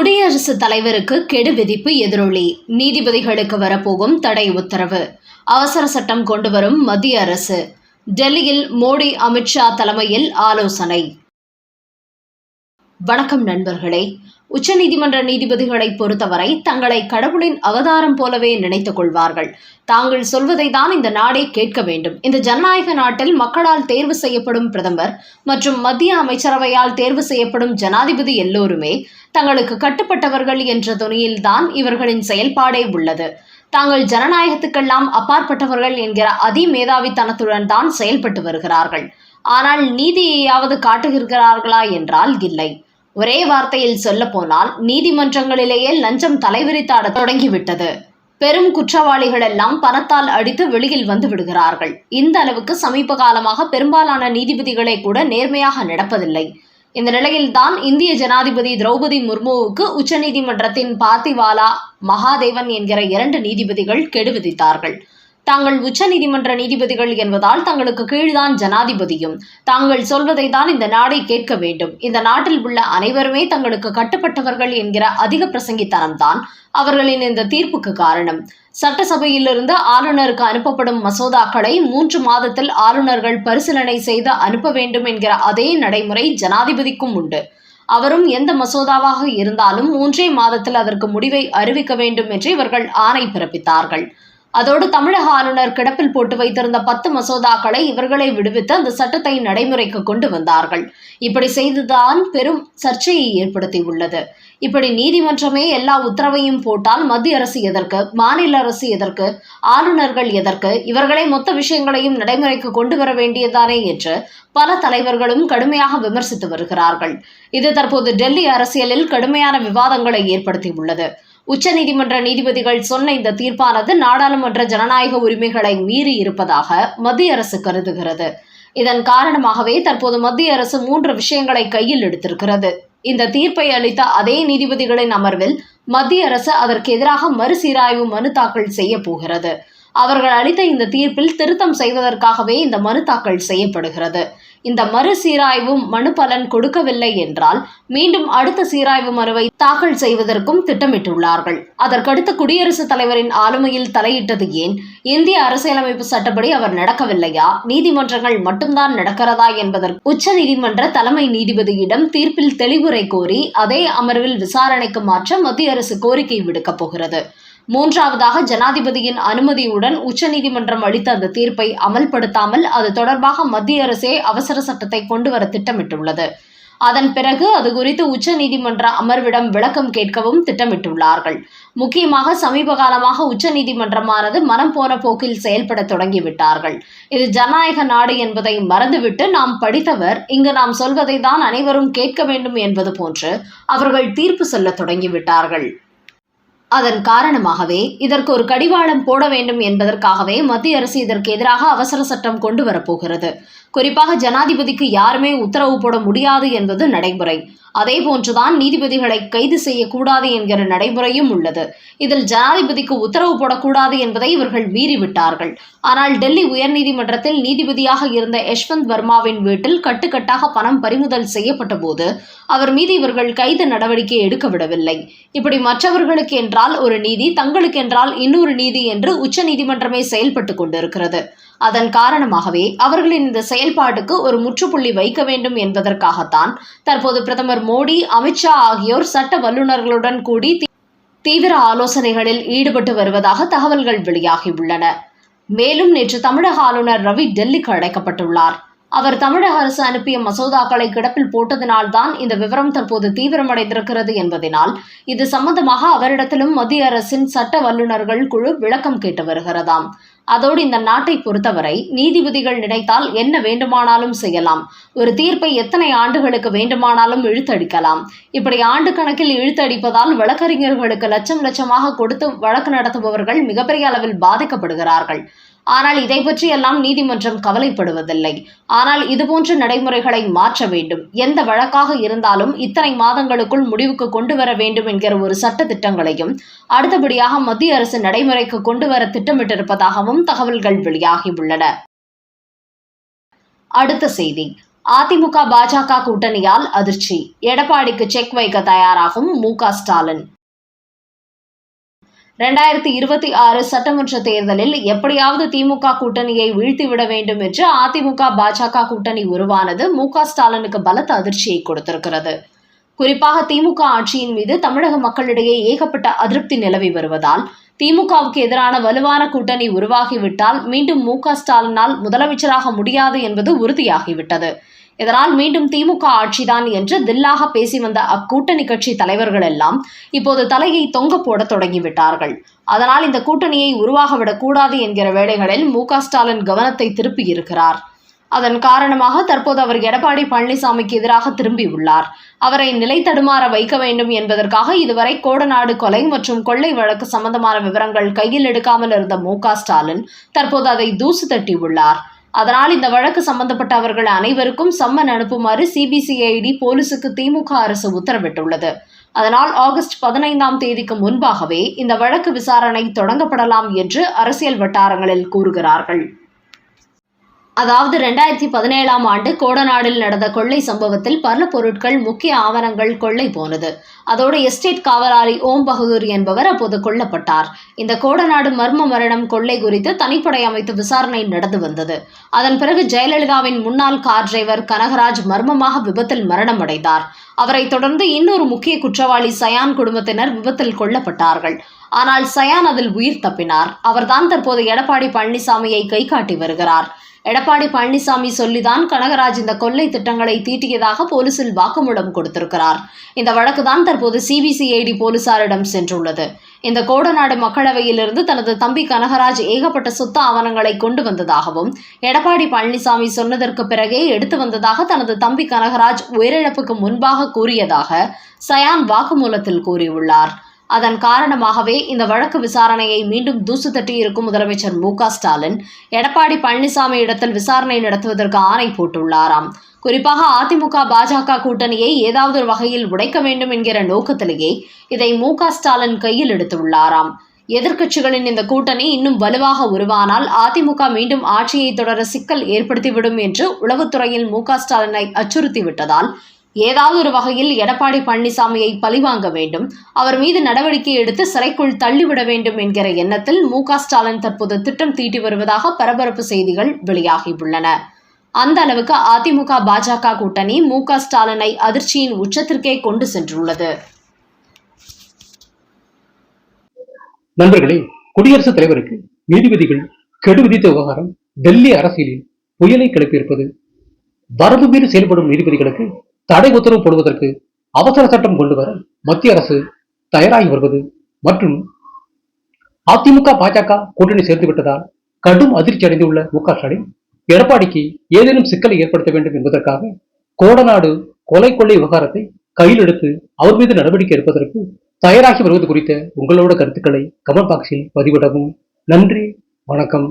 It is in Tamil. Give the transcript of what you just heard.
குடியரசுத் தலைவருக்கு கெடு விதிப்பு எதிரொலி. நீதிபதிகளுக்கு வரப்போகும் தடை உத்தரவு. அவசர சட்டம் கொண்டுவரும் மத்திய அரசு. டெல்லியில் மோடி அமித்ஷா தலைமையில் ஆலோசனை. வணக்கம் நண்பர்களே. உச்சநீதிமன்ற நீதிபதிகளை பொறுத்தவரை தங்களை கடவுளின் அவதாரம் போலவே நினைத்துக் கொள்வார்கள். தாங்கள் சொல்வதை தான் இந்த நாடே கேட்க வேண்டும். இந்த ஜனநாயக நாட்டில் மக்களால் தேர்வு செய்யப்படும் பிரதமர் மற்றும் மத்திய அமைச்சரவையால் தேர்வு செய்யப்படும் ஜனாதிபதி எல்லோருமே தங்களுக்கு கட்டுப்பட்டவர்கள் என்ற துணியில்தான் இவர்களின் செயல்பாடே உள்ளது. தாங்கள் ஜனநாயகத்துக்கெல்லாம் அப்பாற்பட்டவர்கள் என்கிற அதிமேதாவித்தனத்துடன் தான் செயல்பட்டு வருகிறார்கள். ஆனால் நீதியையாவது காட்டுகிறார்களா என்றால் இல்லை. ஒரே வார்த்தையில் சொல்லப்போனால் நீதிமன்றங்களிலேயே லஞ்சம் தலைவிரித்தாட தொடங்கிவிட்டது. பெரும் குற்றவாளிகள் எல்லாம் பணத்தால் அடித்து வெளியில் வந்து விடுகிறார்கள். இந்த அளவுக்கு சமீப காலமாக பெரும்பாலான நீதிபதிகளை கூட நேர்மையாக நடப்பதில்லை. இந்த நிலையில்தான் இந்திய ஜனாதிபதி திரௌபதி முர்முவுக்கு உச்சநீதிமன்றத்தின் பார்த்திவாலா மகாதேவன் என்கிற இரண்டு நீதிபதிகள் கெடு விதித்தார்கள் தாங்கள் உச்சநீதிமன்ற நீதிபதிகள் என்பதால் தங்களுக்கு கீழ்தான் ஜனாதிபதியும். தாங்கள் சொல்வதை தான் இந்த நாடை கேட்க வேண்டும். இந்த நாட்டில் உள்ள அனைவருமே தங்களுக்கு கட்டுப்பட்டவர்கள் என்கிற அதிக பிரசங்கித்தனம்தான் அவர்களின் இந்த தீர்ப்புக்கு காரணம். சட்டசபையிலிருந்து ஆளுநருக்கு அனுப்பப்படும் மசோதாக்களை மூன்று மாதத்தில் ஆளுநர்கள் பரிசீலனை செய்து அனுப்ப வேண்டும் என்கிற அதே நடைமுறை ஜனாதிபதிக்கும் உண்டு. அவரும் எந்த மசோதாவாக இருந்தாலும் மூன்றே மாதத்தில் அதற்கு முடிவை அறிவிக்க வேண்டும் என்று இவர்கள் ஆணை பிறப்பித்தார்கள். அதோடு தமிழக ஆளுநர் கிடப்பில் போட்டு வைத்திருந்த பத்து மசோதாக்களை இவர்களை விடுவித்து அந்த சட்டத்தை நடைமுறைக்கு கொண்டு வந்தார்கள். இப்படி செய்துதான் பெரும் சர்ச்சையை ஏற்படுத்தியுள்ளது. இப்படி நீதிமன்றமே எல்லா உத்தரவையும் போட்டால் மத்திய அரசு எதற்கு மாநில அரசு எதற்கு ஆளுநர்கள் எதற்கு இவர்களே மொத்த விஷயங்களையும் நடைமுறைக்கு கொண்டு வர வேண்டியதானே என்று பல தலைவர்களும் கடுமையாக விமர்சித்து வருகிறார்கள். இது தற்போது டெல்லி அரசியலில் கடுமையான விவாதங்களை ஏற்படுத்தியுள்ளது. உச்சநீதிமன்ற நீதிபதிகள் சொன்ன இந்த தீர்ப்பானது நாடாளுமன்ற ஜனநாயக உரிமைகளை மீறி இருப்பதாக மத்திய அரசு கருதுகிறது. இதன் காரணமாகவே தற்போது மத்திய அரசு மூன்று விஷயங்களை கையில் எடுத்திருக்கிறது. இந்த தீர்ப்பை அளித்த அதே நீதிபதிகளின் அமர்வில் மத்திய அரசு அதற்கு எதிராக மறுசீராய்வு மனு தாக்கல் செய்ய போகிறது. அவர்கள் அளித்த இந்த தீர்ப்பில் திருத்தம் செய்வதற்காகவே இந்த மனு தாக்கல் செய்யப்படுகிறது. இந்த மறு சீராய்வு மனு பலன் கொடுக்கவில்லை என்றால் மீண்டும் அடுத்த சீராய்வு மனுவை தாக்கல் செய்வதற்கும் திட்டமிட்டுள்ளார்கள். அதற்கடுத்து குடியரசுத் தலைவரின் ஆளுமையில் தலையிட்டது ஏன்? இந்திய அரசியலமைப்பு சட்டப்படி அவர் நடக்கவில்லையா? நீதிமன்றங்கள் மட்டும்தான் நடக்கிறதா என்பதற்கு உச்ச நீதிமன்ற தலைமை நீதிபதியிடம் தீர்ப்பில் தெளிவுரை கோரி அதே அமர்வில் விசாரணைக்கு மாற்ற மத்திய அரசு கோரிக்கை விடுக்கப் போகிறது. மூன்றாவதாக ஜனாதிபதியின் அனுமதியுடன் உச்சநீதிமன்றம் அளித்த அந்த தீர்ப்பை அமல்படுத்தாமல் அது தொடர்பாக மத்திய அரசே அவசர சட்டத்தை கொண்டு வர திட்டமிட்டுள்ளது. அதன் பிறகு அது குறித்து உச்சநீதிமன்ற அமர்விடம் விளக்கம் கேட்கவும் திட்டமிட்டுள்ளார்கள். முக்கியமாக சமீப காலமாக உச்சநீதிமன்றமானது மனம் போன போக்கில் செயல்பட தொடங்கிவிட்டார்கள். இது ஜனநாயக நாடு என்பதை மறந்துவிட்டு நாம் படித்தவர் இங்கு நாம் சொல்வதை தான் அனைவரும் கேட்க வேண்டும் என்பது போன்று அவர்கள் தீர்ப்பு சொல்ல தொடங்கிவிட்டார்கள். அதன் காரணமாகவே இதற்கு ஒரு கடிவாளம் போட வேண்டும் என்பதற்காகவே மத்திய அரசு இதற்கு எதிராக அவசர சட்டம் கொண்டு வரப்போகிறது குறிப்பாக ஜனாதிபதிக்கு யாருமே உத்தரவு போட முடியாது என்பது நடைமுறை. அதே போன்றுதான் நீதிபதிகளை கைது செய்யக்கூடாது என்கிற நடைமுறையும் உள்ளது. இதில் ஜனாதிபதிக்கு உத்தரவு போடக்கூடாது என்பதை இவர்கள் மீறிவிட்டார்கள். ஆனால் டெல்லி உயர்நீதிமன்றத்தில் நீதிபதியாக இருந்த யஷ்வந்த் வர்மாவின் வீட்டில் கட்டுக்கட்டாக பணம் பறிமுதல் செய்யப்பட்ட போது அவர் மீது இவர்கள் கைது நடவடிக்கை எடுக்க விடவில்லை இப்படி மற்றவர்களுக்கு என்றால் ஒரு நீதி தங்களுக்கு என்றால் இன்னொரு நீதி என்று உச்ச நீதிமன்றமே செயல்பட்டு கொண்டிருக்கிறது. அதன் காரணமாகவே அவர்களின் இந்த செயல்பாட்டுக்கு ஒரு முற்றுப்புள்ளி வைக்க வேண்டும் என்பதற்காகத்தான் தற்போது பிரதமர் மோடி அமித்ஷா ஆகியோர் சட்ட வல்லுநர்களுடன் கூடி தீவிர ஆலோசனைகளில் ஈடுபட்டு வருவதாக தகவல்கள் வெளியாகியுள்ளன. மேலும் நேற்று தமிழக ஆளுநர் ரவி டெல்லிக்கு அழைக்கப்பட்டுள்ளார். அவர் தமிழக அரசு அனுப்பிய மசோதாக்களை கிடப்பில் போட்டதினால்தான் இந்த விவரம் தற்போது தீவிரமடைந்திருக்கிறது என்பதனால் இது சம்பந்தமாக அவரிடத்திலும் மத்திய அரசின் சட்ட வல்லுநர்கள் குழு விளக்கம் கேட்டு வருகிறதாம். அதோடு இந்த நாட்டை பொறுத்தவரை நீதிபதிகள் நினைத்தால் என்ன வேண்டுமானாலும் செய்யலாம். ஒரு தீர்ப்பை எத்தனை ஆண்டுகளுக்கு வேண்டுமானாலும் இழுத்தடிக்கலாம். இப்படி ஆண்டு கணக்கில் இழுத்தடிப்பதால் வழக்கறிஞர்களுக்கு லட்சம் லட்சமாக கொடுத்து வழக்கு நடத்துபவர்கள் மிகப்பெரிய அளவில் பாதிக்கப்படுகிறார்கள். ஆனால் இதை பற்றியெல்லாம் நீதிமன்றம் கவலைப்படுவதில்லை. ஆனால் இதுபோன்ற நடைமுறைகளை மாற்ற வேண்டும். எந்த வழக்காக இருந்தாலும் இத்தனை மாதங்களுக்குள் முடிவுக்கு கொண்டு வர வேண்டும் என்கிற ஒரு சட்ட திட்டங்களையும் அடுத்தபடியாக மத்திய அரசு நடைமுறைக்கு கொண்டு வர திட்டமிட்டிருப்பதாகவும் தகவல்கள் வெளியாகியுள்ளன. அடுத்த செய்தி. அதிமுக பாஜக கூட்டணியால் அதிர்ச்சி. எடப்பாடிக்கு செக் வைக்க தயாராகும் மு க ஸ்டாலின். ரெண்டாயிரத்தி இருபத்தி ஆறு சட்டமன்ற தேர்தலில் எப்படியாவது திமுக கூட்டணியை வீழ்த்திவிட வேண்டும் என்று அதிமுக பாஜக கூட்டணி உருவானது மு க ஸ்டாலினுக்கு பலத்த அதிர்ச்சியை கொடுத்திருக்கிறது. குறிப்பாக திமுக ஆட்சியின் மீது தமிழக மக்களிடையே ஏகப்பட்ட அதிருப்தி நிலவி வருவதால் திமுகவுக்கு எதிரான வலுவான கூட்டணி உருவாகிவிட்டால் மீண்டும் மு க ஸ்டாலினால் முதலமைச்சராக முடியாது என்பது உறுதியாகிவிட்டது. இதனால் மீண்டும் திமுக ஆட்சிதான் என்று தில்லாக பேசி வந்த அக்கூட்டணி கட்சி தலைவர்கள் எல்லாம் இப்போது தலையை தொங்க போட தொடங்கிவிட்டார்கள். அதனால் இந்த கூட்டணியை உருவாக விடக்கூடாது என்கிற வேளைகளில் மு ஸ்டாலின் கவனத்தை திருப்பியிருக்கிறார் அதன் காரணமாக தற்போது அவர் எடப்பாடி பழனிசாமிக்கு எதிராக திரும்பியுள்ளார் அவரை நிலை தடுமாற வைக்க வேண்டும் என்பதற்காக இதுவரை கோடநாடு கொலை மற்றும் கொள்ளை வழக்கு சம்பந்தமான விவரங்கள் கையில் எடுக்காமல் இருந்த மு ஸ்டாலின் தற்போது அதை தூசு தட்டியுள்ளார் அதனால் இந்த வழக்கு சம்பந்தப்பட்ட அவர்கள் அனைவருக்கும் சம்மன் அனுப்புமாறு சிபிசிஐடி போலீசுக்கு திமுக அரசு உத்தரவிட்டுள்ளது. அதனால் ஆகஸ்ட் பதினைந்தாம் தேதிக்கு முன்பாகவே இந்த வழக்கு விசாரணை தொடங்கப்படலாம் என்று அரசியல் வட்டாரங்களில் கூறுகிறார்கள். அதாவது ரெண்டாயிரத்தி பதினேழாம் ஆண்டு கோடநாடில் நடந்த கொள்ளை சம்பவத்தில் பல பொருட்கள் முக்கிய ஆவணங்கள் கொள்ளை போனது. அதோடு எஸ்டேட் காவலாளி ஓம் பகதூர் என்பவர் அப்போது கொல்லப்பட்டார். இந்த கோடநாடு மர்ம மரணம் கொள்ளை குறித்து தனிப்படை அமைத்து விசாரணை நடந்து வந்தது. அதன் பிறகு ஜெயலலிதாவின் முன்னாள் கார் டிரைவர் கனகராஜ் மர்மமாக விபத்தில் மரணம் அடைந்தார் அவரைத் தொடர்ந்து இன்னொரு முக்கிய குற்றவாளி சயான் குடும்பத்தினர் விபத்தில் கொல்லப்பட்டார்கள். ஆனால் சயான் அதில் உயிர் தப்பினார். அவர்தான் தற்போது எடப்பாடி பழனிசாமியை கை காட்டி வருகிறார். எடப்பாடி பழனிசாமி சொல்லிதான் கனகராஜ் இந்த கொள்ளை திட்டங்களை தீட்டியதாக போலீசில் வாக்குமூலம் கொடுத்திருக்கிறார். இந்த வழக்குதான் தற்போது சிபிசிஐடி போலீசாரிடம் சென்றுள்ளது. இந்த கோடநாடு மக்களவையிலிருந்து தனது தம்பி கனகராஜ் ஏகப்பட்ட சொத்து ஆவணங்களை கொண்டு வந்ததாகவும் எடப்பாடி பழனிசாமி சொன்னதற்கு பிறகே எடுத்து வந்ததாக தனது தம்பி கனகராஜ் உயிரிழப்புக்கு முன்பாக கூறியதாக சயான் வாக்குமூலத்தில் கூறியுள்ளார். அதன் காரணமாகவே இந்த வழக்கு விசாரணையை மீண்டும் தூசு தட்டி இருக்கும் முதலமைச்சர் மு க ஸ்டாலின் எடப்பாடி பழனிசாமி இடத்தில் விசாரணை நடத்துவதற்கு ஆணை போட்டுள்ளாராம். குறிப்பாக அதிமுக பாஜக கூட்டணியை ஏதாவது ஒரு வகையில் உடைக்க வேண்டும் என்கிற நோக்கத்திலேயே இதை மு க ஸ்டாலின் கையில் எடுத்துள்ளாராம். எதிர்க்கட்சிகளின் இந்த கூட்டணி இன்னும் வலுவாக உருவானால் அதிமுக மீண்டும் ஆட்சியை தொடர சிக்கல் ஏற்படுத்திவிடும் என்று உளவுத்துறையில் மு க ஸ்டாலினை அச்சுறுத்திவிட்டதால் ஏதாவது ஒரு வகையில் எடப்பாடி பழனிசாமியை பழிவாங்க வேண்டும். அவர் மீது நடவடிக்கை எடுத்து சிறைக்குள் தள்ளிவிட வேண்டும் என்கிற எண்ணத்தில் மு ஸ்டாலின் தற்போது திட்டம் தீட்டி வருவதாக பரபரப்பு செய்திகள் வெளியாகியுள்ளன. அந்த அளவுக்கு அதிமுக பாஜக கூட்டணி மு ஸ்டாலினை அதிர்ச்சியின் உச்சத்திற்கே கொண்டு சென்றுள்ளது. நண்பர்களே குடியரசுத் தலைவருக்கு நீதிபதிகள் கெடு விதித்த விவகாரம் டெல்லி அரசியலில் புயலை கிளப்பியிருப்பது வரம்பு மீறி செயல்படும் நீதிபதிகளுக்கு தடை உத்தரவு போடுவதற்கு அவசர சட்டம் கொண்டு வர மத்திய அரசு தயாராகி வருவது மற்றும் அதிமுக பாஜக கூட்டணி சேர்ந்து விட்டதால் கடும் அதிர்ச்சி அடைந்துள்ள மு க ஸ்டாலின் எடப்பாடிக்கு ஏதேனும் சிக்கலை ஏற்படுத்த வேண்டும் என்பதற்காக கோடநாடு கொலை கொள்ளை விவகாரத்தை கையில் எடுத்து அவர் மீது நடவடிக்கை எடுப்பதற்கு தயாராகி வருவது குறித்த உங்களோட கருத்துக்களை கமெண்ட் பாக்ஸில் பதிவிடவும். நன்றி வணக்கம்.